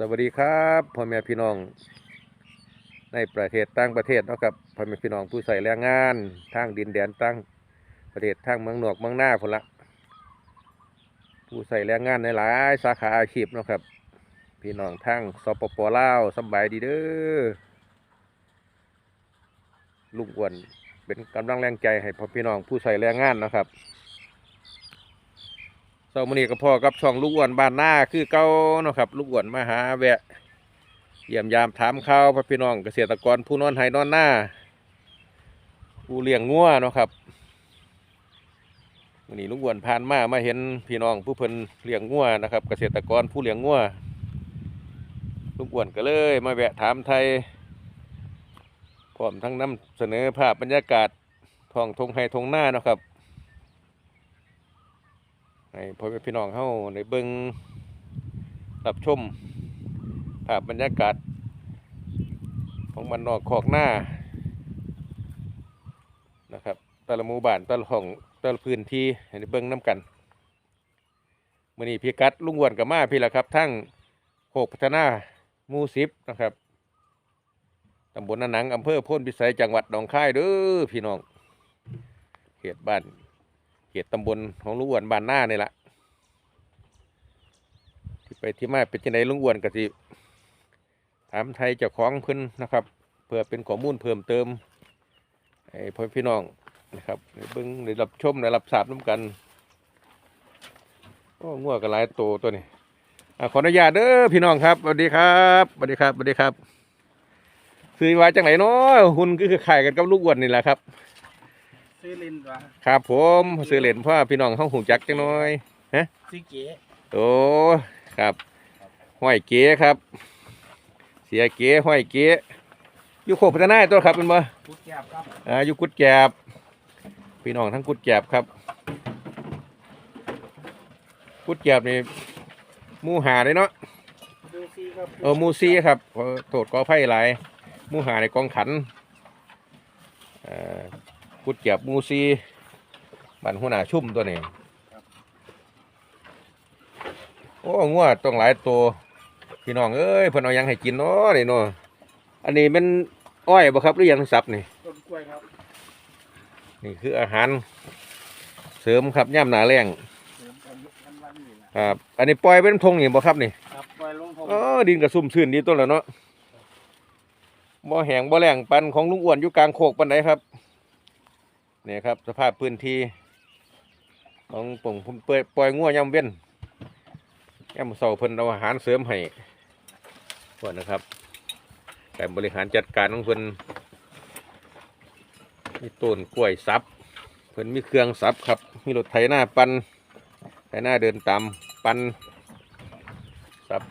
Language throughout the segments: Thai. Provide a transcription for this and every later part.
สวัสดีครับพ่อแม่พี่น้อง ในประเทศต่างประเทศเนาะครับพ่อแม่พี่น้องผู้ใส่แรงงานทางดินแดนตั้งประเทศทางเมืองนอกเมืองหน้าพุ่นละผู้ใส่แรงงานในหลายสาขาอาชีพเนาะครับ พี่น้องทางสปปลาวสบายดีเด้อลุงอ้วนเป็นกำลังแรงใจให้พ่อพี่น้องผู้ใส่แรงงานนะครับ สาร์มื้อนี้ก็พ่อกับช่องลูกอ้วนบ้านหน้าคือเก่าเนาะครับ ลูกอ้วนมาหาแวะ เยี่ยมยามถามข่าวพี่น้องเกษตรกรผู้นอนไห้นอนหน้าผู้เลี้ยงงัวนะครับวันนี้ลุงอ้วนผ่านมามาเห็นพี่น้องผู้เพิ่นเลี้ยงงัวนะครับ เกษตรกรผู้เลี้ยงงัวลุงอ้วนก็เลย มาแวะถามไทยพร้อมทั้งนำเสนอภาพบรรยากาศท้องทงไห้ทงหน้านะครับ ให้พ่อแม่พี่น้องเฮาในเบิ่งรับชมภาพบรรยากาศ ของมันนอกขอกหน้านะครับแต่ละหมู่บ้านแต่ละห้องแต่ละพื้นที่ให้ได้เบิ่งน้กันมื้อนี้พี่กัดลุงอ้วนกับมาพี่ละครับทั้งโคกพัฒนาหมู่สิบนะครับตำบลนาหนังอำเภอพ้นพิสัยจังหวัดหนองคายเด้อพี่น้องเขตบ้าน ตตำบลของลุงอ้วนบ้านหน้านี่แหละที่ไปที่มาเป็นจังไดลุงอ้วนก็สิถามไทยเจ้าของเพิ่นนะครับ เพื่อเป็นข้อมูลเพิ่มเติมให้พ่อพี่น้องนะครับเบิ่งได้รับชมได้รับทราบน้ำกันโอ้งัวก็หลายโตวตัวนี้ขออนุญาตเด้อพี่น้องครับสวัสดีครับสวัสดีครับสวัสดีครับซื้อไว้จังไหนเนาะหุ่นก็คือไข่กันกับลูกอ้วนนี่แหละครับ ซื้อลินวะครับผมซื้อเหรียญพ่อพี่น้องเข้าหูจักจังน้อยซื้อเก๋โอ้ครับห้อยเก๋ครับ เสียเก๋ห้อยเก๋อยู่โคกพัฒนาตัวครับเป็นบ่พุทธแก้วครับอ่าอยู่กุดแกบพี่น้องทั้งกุดแกบครับ กุดแกบนี่หมูหาเลยเนาะดูซีครับเออหมูซีครับขอโทษขอไพ่หลายหมูหาในกองขันอ่า กุดแกบหมูซีบันหัวหน้าชุ่มตัวนี้โอ้งัวต้องหลายตัวพี่น้องเอ้ยเพิ่นเอาหยังให้กินเนาะนี่เนาะอันนี้เป็นอ้อยบ่ครับหรือหยังสับนี่ต้นกล้วยครับ นี่คืออาหาร เสริมครับย่ำหนาแรงเสริมกันวันวันๆนี่แหละครับ อันนี้ปล่อยเป็นทงนี่บ่ครับนี่ครับปล่อยลงทงอ๋อดินกระซุ่มซื่นดีต้นแล้วเนาะบ่แห้งบ่แรงปันของลุงอ้วนอยู่กลางโคกปันไดครับ นี่ครับสภาพพื้นที่ของผมผมเปิดปล่อยงัวย่ำเว้นย่ำเสาเพิ่นเอาอาหารเสริมให้พวกนะครับการบริหารจัดการของเพิ่นมีต้นกล้วยซับเพิ่นมีเครื่องสับครับ มีรถไถหน้าปันไถหน้าเดินตามปันสับ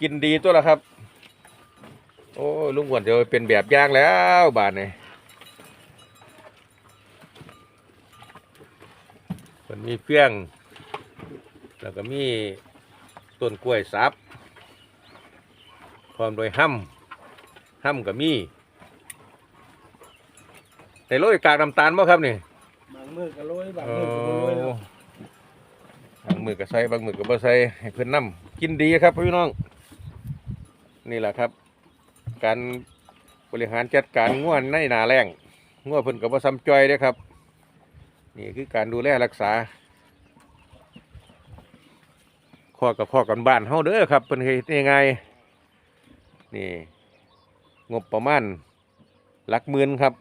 กินดีตัวละครับ โอ้ลุงอ้วนจะเป็นแบบย่างแล้วบาทนี่เพิ่ นมีเครื่องแล้วก็มีต้นกล้วยสับพร้อมโดยห้ำห้ำก็มีแต่โรยกากน้ำตาลบ่ครับนี่บางมือก็โรยบางโอ้มือก็โรยครับบางมือก็ใส่บางมือก็บ่ใส่ให้เพิ่นนํกินดีครับพี่น้อง นี่แหละครับ การบริหารจัดการง่วนในหนาแรงง่วเพิ่นก็บ่ซ้ำจ้อยเด้อครับ นี่คือการดูแลรักษาข้อกับข้อกันบ้านเฮาเด้อครับเพิ่นเฮ็ดยังไงนี่งบประมาณหลักหมื่นครับ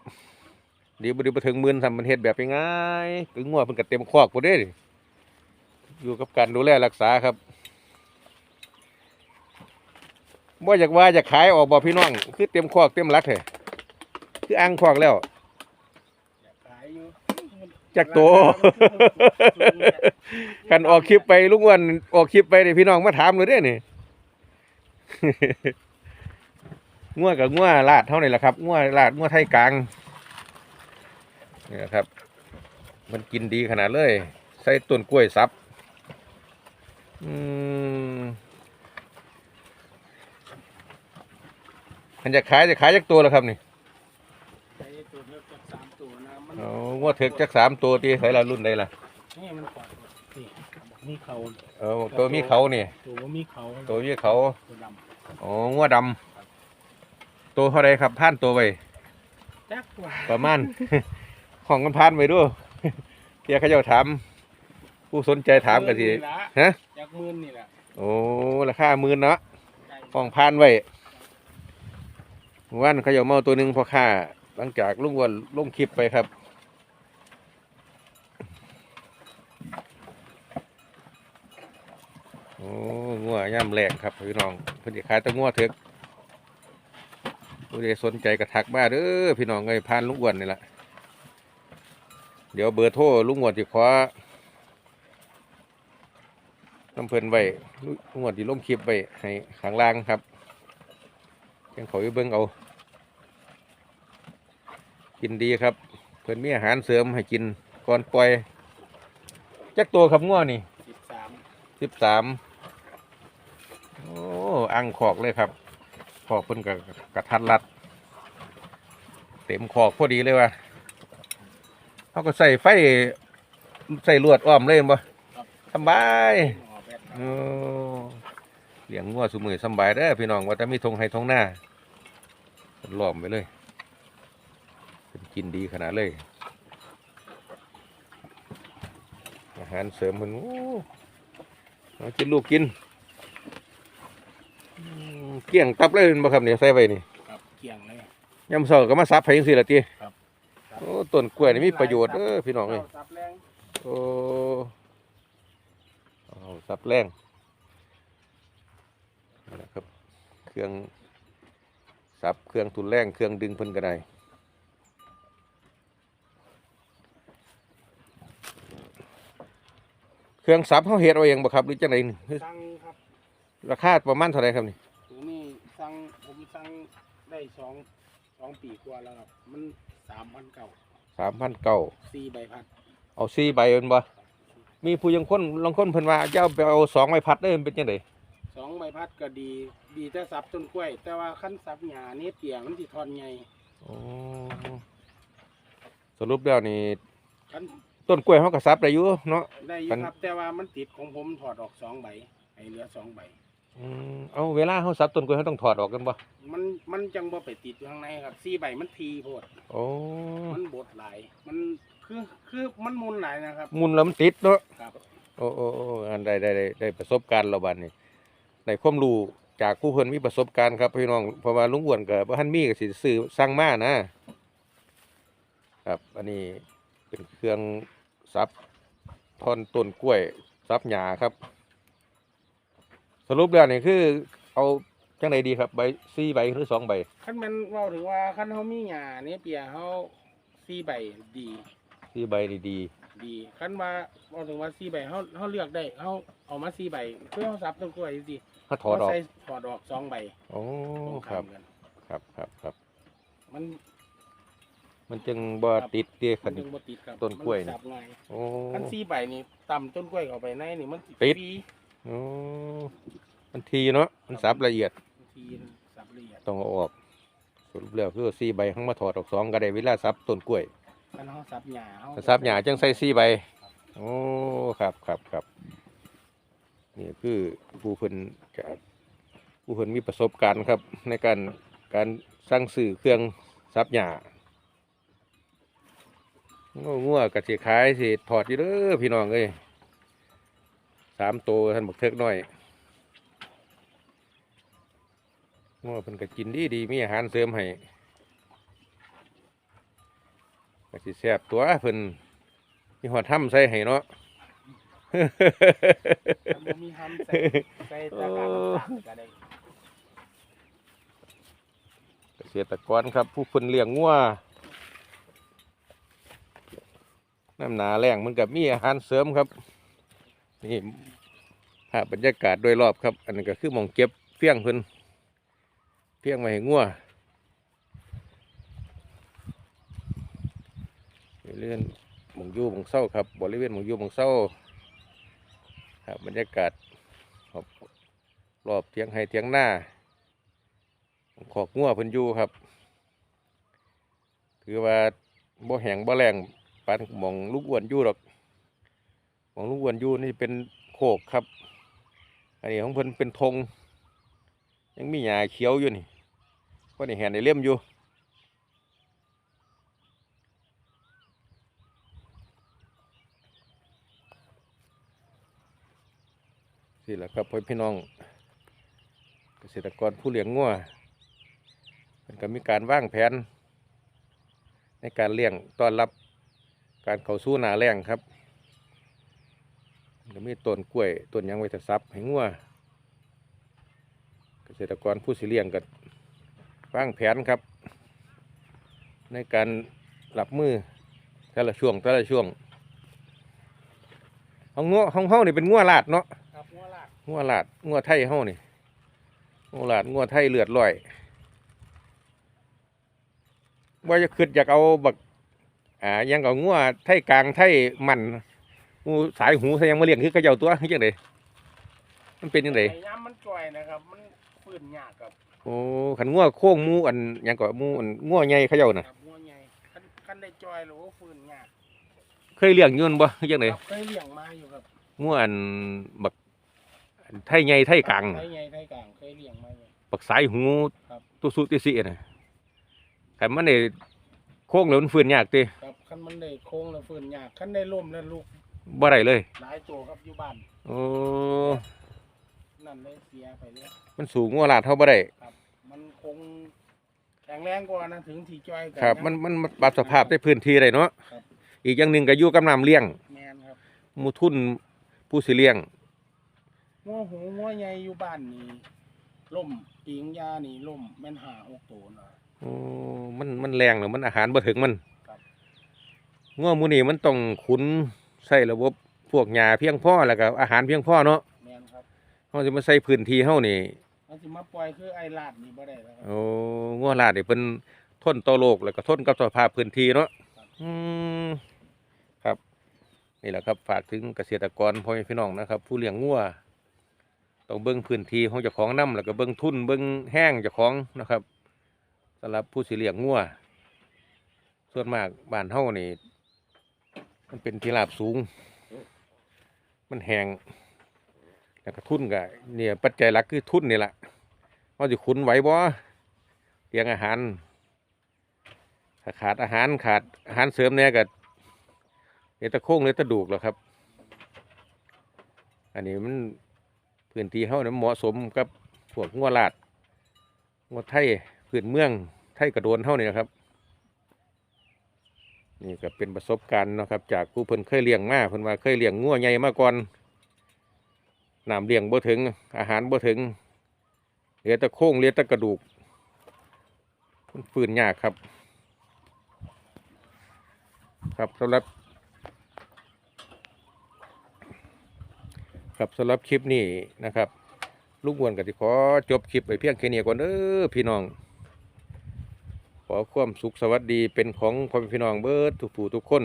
เดี๋ยวบ่ดีบ่ถึงหมื่นทำมันเฮ็ดแบบง่ายๆถึงงัวเพิ่นก็เต็มคอกบ่เด้ดิอยู่กับการดูแลรักษาครับบ่อยากว่าอยากขายออกบ่พี่น้อง คือเต็มคอกเต็มหลักแท้คืออ่างคอกแล้ว จักโต กันออกคลิปไปลุงอ้วนออกคลิปไปนี่พี่น้องมาถามเลยเด้นี่ งัวกับงัวลาดเท่านี้แหละครับงัวลาดงัวไทยกลางนี่แหละครับ มันกินดีขนาดเลย ใส่ต้นกล้วยซับอืมมันจะขายจะขายจักตัวแล้วครับนี่ ใช้ตัวเลือกจากสามตั วนะมันโอ้งัวเถือกจักสามตัวตีใส่ละรุ่นใดล่ะนี่มันปล่อยนี่มีเขาเออตัวมีเขานี่ตัวบ่มีเขาตัวมีเขาตัวดอ๋องัวดำตัวเท่าไรครับผ่านตัวไปำจักว่าประมาณของกันผ่านไปด้วยเพียเขาเจ้าถาม ผู้สนใจถามกันทีหมื่นนี่ล่ะฮะจักหมื่นนี่แหละโอ้ราคาหมื่นเนาะใช่ของผ่านไว้เมื่อวันเขาเจ้าเมาตัวหนึ่งพอค่าหลังจากลุงอ้วันลงคลิปไปครับ โอ้ งัวย่ำแรงครับพี่น้องเพิ่นจะขายแตัวงัวเถอะผู้ใดสนใจกระทักมาเด้อพี่น้องเอ้ยพานลุงอ้วนนี่แหละเดี๋ยวเบอร์โทรลุงอ้วนจะขอน้ำเพิ่นไว้ลุงอ้วนที่ลงคลิปไว้ให้ข้างล่างครับยังเขาไปเบิ่งเอา กินดีครับ เพิ่นมีอาหารเสริมให้กินก่อนปล่อยจักตัวครับงัวนี่สิบสามสิบสามโอ้อังขอกเลยครับขอกเพิ่นกับกระทัดรัด เต็มขอกพอดีเลยว่ะเขาก็ใส่ไฟใส่ลวดอ้อมเลยบ่สบายโอ้เลี้ยงงัวสมือสบายเด้อพี่น้องว่าแต่มีทงให้ทงหน้าล้อมไปเลยเป็นกินดีขนาดเลย อาหารเสริมมันโอ้กินลูกกิน เกลี้ยงตับเลยบ่ครับเนี่ยใส่ไปนี่ครับเกี่ยงเลย ยำเสาก็มาซับให้จังซี่ล่ะติครับ โอ้ต้นกล้วยนี่มีประโยชน์เด้อพี่น้องเอ้ยซับแรงโอ้เอาซับแรงนี่แหละครับ เครื่องซับเครื่องทุนแรงเครื่องดึงเพิ่นก็ได้เครื่องซับเฮาเฮ็ดเอาเองบ่ครับหรือจังไดนี่สั่งครับราคาประมาณเท่าไหร่ครับนี่ตัวนี้สั่งผม สั่งได้สองสองปีกว่าแล้วครับ มันสามพันเก่าสามพันเก้าสี่ใบพัดเอาสี่ใบเอินบ่มีผู้ยังคนลางคนเพิ่นว่าเจ้าไปเอาสองใบพัดเด้อมันเป็นจังไดสองใบพัดก็ดี ดีแต่สับต้นกล้วย แต่ว่าขั้นสับหญ้านี่เปียมันสิทอนไงอ๋อสรุปแล้วนี่ขั้นต้นกล้วยเฮาก็ซับได้อยู่เนาะได้อยู่มันครับแต่ว่ามันติดของผมถอดออกสองใบให้เหลือสองใบ อืมเอาเวลาเฮาซับต้นกล้วยเฮาต้องถอดออกกันบ่มันมันจังบ่ไปติดอยู่ข้างในครับสี่ใบมันทีโพดโอ้มันบดหลาย มันคือคือมันมุนหลายนะครับมุนแล้วมันติดเนาะครับโอ้โอ้โอ้อันได้ได้ได้ได้ประสบการณ์แล้วบัดนี้ได้ความรู้จากผู้เพิ่นมีประสบการณ์ครับพี่น้องเพราะว่าลุงอ้วนก็บ่ทันมีก็สิซื้อสั่งมานะครับ อันนี้เป็นเครื่องซับท่อนต้นกล้วยซับหญ้าครับ สรุปแล้วนี่คือเอาจังไดดีครับใบสี่ใบหรือสองใบขั้นแมันเว่าถึงว่าขั้นเขามีหญ้านี่เปียเขาสี่ใบดี สี่ใบดีดีขั้นว่าเว่าถึงว่าสี่ใบเขาเขาเลือกได้เขาเอามาสี่ใบเพื่อเขาสับต้นกล้วยสิๆถ้าถอดออกใส่ถอดออกสองใบโอ้ตรงคข้ารับมกันครับครับครับ มันมันจึงบ่ติดเตี้ยมัขันนถึงบ่ติดครับต้นกล้วยนี่มันสับง่ายโอ้ ขั้นสี่ใบนี่ต่ำต้นกล้วยเข้าไปในนี่มันติดฟรี โอ้มันทีเนาะมันสับละเอียดทีสับละเอียดต้องเอาออกสรุปแล้วคือสี่ใบข้างมาถอดออกสองก็ได้เวลาซับต้นกล้วยขั้นเขาสับหญ้าเขาถ้าซับหญ้าจังใส่สี่ใบโอ้ครับครับครับนี่คือผู้เพิ่นจะผู้เพิ่นมีประสบการณ์ครับในการการสร้างสื่อเครื่องซับหญ้างัวงัวกะสิขายสิถอดอยู่เด้อพี่น้องเอ้ย สามตัวท่านบอกเทิกน้อยงัวเพิ่นก็กินดีดีมีอาหารเสริมให้ก็สิแซ่บตัวเพิ่นมีหอดถ้ำใส่ให้เนาะถ้าบ่มีทำใส่ใส่ตะกร้ารน้ำตาลก็ได้เกษตรกรครับ ผู้เพิ่นเลี้ยงงัวน้ำหนาแรงมันกับมีอาหารเสริมครับ นี่ภาพบรรยากาศโดยรอบครับ อันนี้ก็คือมองเก็บเฟี้ยงเพิ่นเฟี้ยงมาให้งัวบริเวณหมองยู่มองเศร้าครับบริเวณมองยู่มองเศร้าครับบรรยากาศรอบรอบเทียงให้เทียงหน้าขอกงัวเพิ่นอยู่ครับ ถือว่าบ่แหงบ่แรงปานมองลูกอ้วนอยู่หรอก หมองลูกอ้วนอยู่นี่เป็นโคกครับ อันนี้ของเพิ่นเป็นธงยังมีหญ้าเขียวอยู่นี่ก็นี่แหนในเลี่ยมอยู่สิแหละครับพ่อพี่น้อง เกษตรกรผู้เลี้ยงงัวมันก็มีการวางแผน ในการเลี้ยงต้อนรับการเข้าสู่หนาแรงครับ ก็มีต้นกล้วยต้นหยังไว้จะซับให้งัวเกษตรกรผู้สิเลี้ยงก็วางแผนครับ ในการรับมือแต่ละช่วงแต่ละช่วงของงัวของเฮานี่เป็นงัวลาดเนาะครับงัวลากงัวลาดงัวไทยเฮานี่งัวลาดงัวไทยเลือดลอยว่าจะคิดอยากเอาบักอ่าหยังเอางัวไทยกลางไทยมัน งูสายหูใส่ยังมาเลี้ยงคือเขาเจ้าตัวคือจังไดมันเป็นจังไดไอ้ย้ำมันจ่อยนะครับ มันฟื้นยากครับโอ้ขันงัวโค้งหมูอันหยังก็หมูอันงัวใหญ่เขาเจ้าน่ะครับงัวใหญ่คันคันได้จ่อยหรือว่าฟื้นยากเคยเลี้ยงอยู่นั่นบ่คือจังไดครับเคยเลี้ยงมาอยู่ครับงัวอันบักอันไทยใหญ่ไทยกลางไทน่ะยใหญ่ไทยกลางเคยเลี้ยงมาอยู่บักสายหูครับตุสุติสิน่ะแต่มันได้โค้งแล้วมันฟื้นยากติครับคันมันได้โค้งแล้วฟื้นยากคันได้ล่มแล้วลูก บ่ได้เลย หลายตัวครับอยู่บ้านโอ้ นั่นเลยเสียไปเลยมันสูงงัวลาดเท่าบ่ได้ มันคงแข็งแรงกว่านะถึงที่จ้อยกัครับมันมันมันปรับสภาพได้พื้นที่ได้เนาะ ครับ อีกอย่างหนึ่งก็อยู่กับน้ำเลี้ยงแมนครับหมูทุนผู้สิเลี้ยง งัวหูงัวใหญ่อยู่บ้านนี่ล่มปิงยานี่ล่มแม่นหาหกตัวนะ โอ้ มัน มันแรงหรือมันอาหารบ่ถึงมันครับงัวหมูนี่มันต้องขุน ใส่ระบบพวกหญ้าเพียงพอแล้วก็อาหารเพียงพอเนาะแมนครับเฮาสิมาใส่พื้นที่เฮานี่มันสิมาปล่อยคือไอ้ลาดนี่บ่ได้แล้วครับ โอ้งัวลาดนี่เพิ่นทนต่อโรคแล้วก็ทนกับสภาพพื้นที่เนาะครับ อืมครับ นี่แหละครับ ฝากถึงเกษตรกรพ่อแม่พี่น้องนะครับ ผู้เลี้ยงงัวต้องเบิ่งพื้นที่ของเจ้าของนํแล้วก็เบิ่งทุนเบิ่งแห้งเจ้าของนะครับสำหรับผู้สิเลี้ยงงัวส่วนมากบ้านเฮานี่ มันเป็นที่ราบสูง มันแห้งแล้วก็ทุนก็เนี่ยปัจจัยหลักคือทุนนี่แหละว่าสิขุนไหวบ่เลี้ยงอาหารถ้าขาดอาหารขาดอาหารเสริมเนี่ยก็เดี๋ยตะโค้งเดี๋ยวตะดูกแล้วครับ อันนี้มันพื้นที่เฮาเนี่ยเหมาะสมกับพวกงัวลาดงัวไทยพื้นเมืองไทยกระโดนเฮานี่นะครับ นี่ก็เป็นประสบการณ์นะครับ จากผู้เพิ่นเคยเลี้ยงมาเพิ่นว่าเคยเลี้ยงงัวใหญ่มาก่อนน้ำเลี้ยงบ่ถึง อาหารบ่ถึงเหลือแต่โครงเหลือแต่กระดูกฟืนยากครับ ครับสำหรับครับสำหรับคลิปนี้นะครับ ลูกวนก็สิขอจบคลิปไปเพียงแค่นี้ก่อนเด้อพี่น้อง ขอความสุขสวัสดีเป็นของพ่อแม่พี่น้องเบิดทุกผู้ทุกคน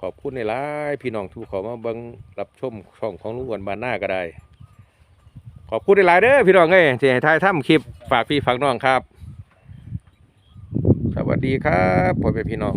ขอบคุณในหลายพี่น้องทุกขอมาเบิ่งรับชมช่องของลุงอ้วนบานหน้าก็ได้ ขอบคุณในหลายเด้อพี่น้องเอ้ยที่ให้ทายทำคลิปฝากพี่ฝากน้องครับ สวัสดีครับพ่อแม่พี่น้อง